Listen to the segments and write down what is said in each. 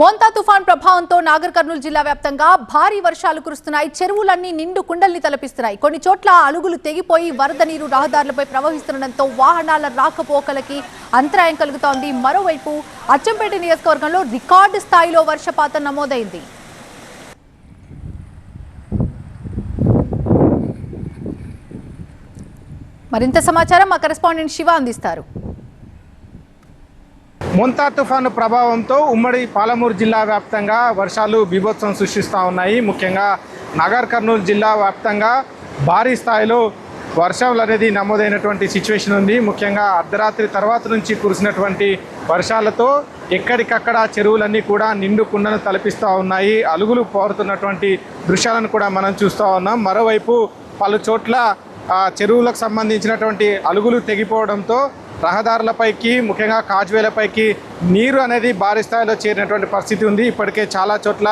మోంతా తుఫాన్ ప్రభావంతో నాగర్ కర్నూలు జిల్లా వ్యాప్తంగా భారీ వర్షాలు కురుస్తున్నాయి. చెరువులన్నీ నిండు కుండల్ని తలపిస్తున్నాయి. కొన్ని చోట్ల అలుగులు తెగిపోయి వరద నీరు రహదారులపై ప్రవహిస్తుండటంతో వాహనాల రాకపోకలకి అంతరాయం కలుగుతోంది. మరోవైపు అచ్చంపేట నియోజకవర్గంలో రికార్డు స్థాయిలో వర్షపాతం నమోదైంది. మరింత సమాచారం మా కరెస్పాండెంట్ శివ అందిస్తారు. మొంతా తుఫాను ప్రభావంతో ఉమ్మడి పాలమూరు జిల్లా వ్యాప్తంగా వర్షాలు బీభత్సం సృష్టిస్తూ ఉన్నాయి. ముఖ్యంగా నగర్ కర్నూలు జిల్లా వ్యాప్తంగా భారీ స్థాయిలో వర్షాలు అనేది నమోదైనటువంటి సిచ్యువేషన్ ఉంది. ముఖ్యంగా అర్ధరాత్రి తర్వాత నుంచి కురిసినటువంటి వర్షాలతో ఎక్కడికక్కడ చెరువులన్నీ కూడా నిండు కుండను తలపిస్తూ ఉన్నాయి. అలుగులు పోరుతున్నటువంటి దృశ్యాలను కూడా మనం చూస్తూ ఉన్నాం. మరోవైపు పలు చోట్ల చెరువులకు సంబంధించినటువంటి అలుగులు తెగిపోవడంతో రహదారులపైకి ముఖ్యంగా కాజ్వేలపైకి నీరు అనేది భారీ స్థాయిలో చేరినటువంటి పరిస్థితి ఉంది. ఇప్పటికే చాలా చోట్ల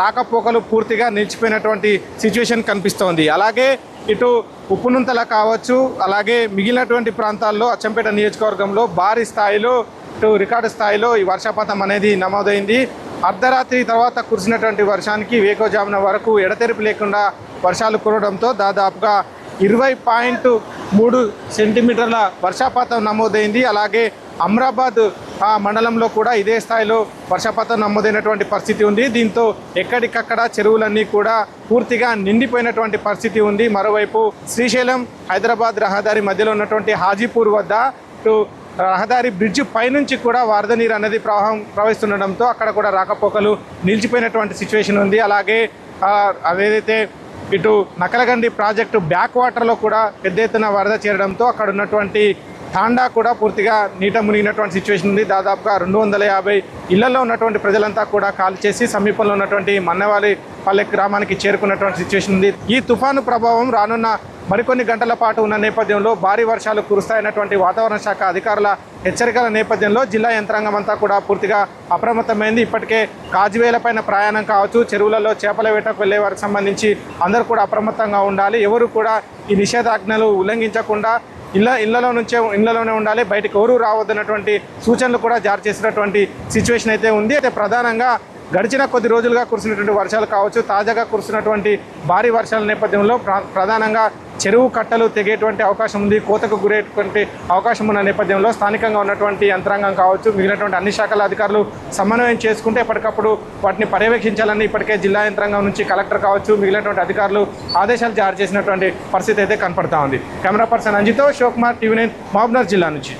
రాకపోకలు పూర్తిగా నిలిచిపోయినటువంటి సిచ్యువేషన్ కనిపిస్తోంది. అలాగే ఇటు ఉప్పునుంతల కావచ్చు అలాగే మిగిలినటువంటి ప్రాంతాల్లో అచ్చంపేట నియోజకవర్గంలో భారీ స్థాయిలో ఇటు రికార్డు స్థాయిలో ఈ వర్షపాతం అనేది నమోదైంది. అర్ధరాత్రి తర్వాత కురిసినటువంటి వర్షానికి వేకోజామున వరకు ఎడతెరిపి లేకుండా వర్షాలు కురవడంతో దాదాపుగా ఇరవై పాయింట్ మూడు సెంటీమీటర్ల వర్షపాతం నమోదైంది. అలాగే అమ్రాబాద్ ఆ మండలంలో కూడా ఇదే స్థాయిలో వర్షపాతం నమోదైనటువంటి పరిస్థితి ఉంది. దీంతో ఎక్కడికక్కడ చెరువులన్నీ కూడా పూర్తిగా నిండిపోయినటువంటి పరిస్థితి ఉంది. మరోవైపు శ్రీశైలం హైదరాబాద్ రహదారి మధ్యలో ఉన్నటువంటి హాజీపూర్ వద్ద రహదారి బ్రిడ్జ్ పైనుంచి కూడా వరద నీరు అనేది ప్రవాహం ప్రవహిస్తుండడంతో అక్కడ కూడా రాకపోకలు నిలిచిపోయినటువంటి సిచ్యువేషన్ ఉంది. అలాగే అదేదైతే ఇటు నకలగండి ప్రాజెక్టు బ్యాక్ వాటర్లో కూడా పెద్ద ఎత్తున వరద చేరడంతో అక్కడ ఉన్నటువంటి తాండా కూడా పూర్తిగా నీట మునిగినటువంటి సిచ్యువేషన్ ఉంది. దాదాపుగా రెండు వందల యాభై ఇళ్ళలో ఉన్నటువంటి ప్రజలంతా కూడా కాల్ చేసి సమీపంలో ఉన్నటువంటి మన్నవాలి పల్లె గ్రామానికి చేరుకున్నటువంటి సిచ్యువేషన్ ఉంది. ఈ తుఫాను ప్రభావం రానున్న మరికొన్ని గంటల పాటు ఉన్న నేపథ్యంలో భారీ వర్షాలు కురుస్తాయన్నటువంటి వాతావరణ శాఖ అధికారుల హెచ్చరికల నేపథ్యంలో జిల్లా యంత్రాంగం అంతా కూడా పూర్తిగా అప్రమత్తమైంది. ఇప్పటికే కాజువేలపైన ప్రయాణం కావచ్చు చెరువులలో చేపల వేటకు వెళ్ళే వారికి సంబంధించి అందరూ కూడా అప్రమత్తంగా ఉండాలి. ఎవరు కూడా ఈ నిషేధాజ్ఞలు ఉల్లంఘించకుండా ఇళ్ళ ఇళ్ళలో నుంచే ఇళ్ళలోనే ఉండాలి. బయటకు ఎవరు రావద్దన్నటువంటి సూచనలు కూడా జారీ చేసినటువంటి సిచ్యువేషన్ అయితే ఉంది. అయితే ప్రధానంగా గడిచిన కొద్ది రోజులుగా కురిసినటువంటి వర్షాలు కావచ్చు తాజాగా కురిసినటువంటి భారీ వర్షాల నేపథ్యంలో ప్రధానంగా చెరువు కట్టలు తెగేటువంటి అవకాశం ఉంది కోతకు గురేటువంటి అవకాశం ఉన్న నేపథ్యంలో స్థానికంగా ఉన్నటువంటి యంత్రాంగం కావచ్చు మిగిలినటువంటి అన్ని శాఖల అధికారులు సమన్వయం చేసుకుంటే ఎప్పటికప్పుడు వాటిని పర్యవేక్షించాలని ఇప్పటికే జిల్లా యంత్రాంగం నుంచి కలెక్టర్ కావచ్చు మిగిలినటువంటి అధికారులు ఆదేశాలు జారీ చేసినటువంటి పరిస్థితి అయితే కనపడతా ఉంది. కెమెరా పర్సన్ అంజితో శివకుమార్ టీవీ నైన్ మహబూబ్నగర్ జిల్లా నుంచి.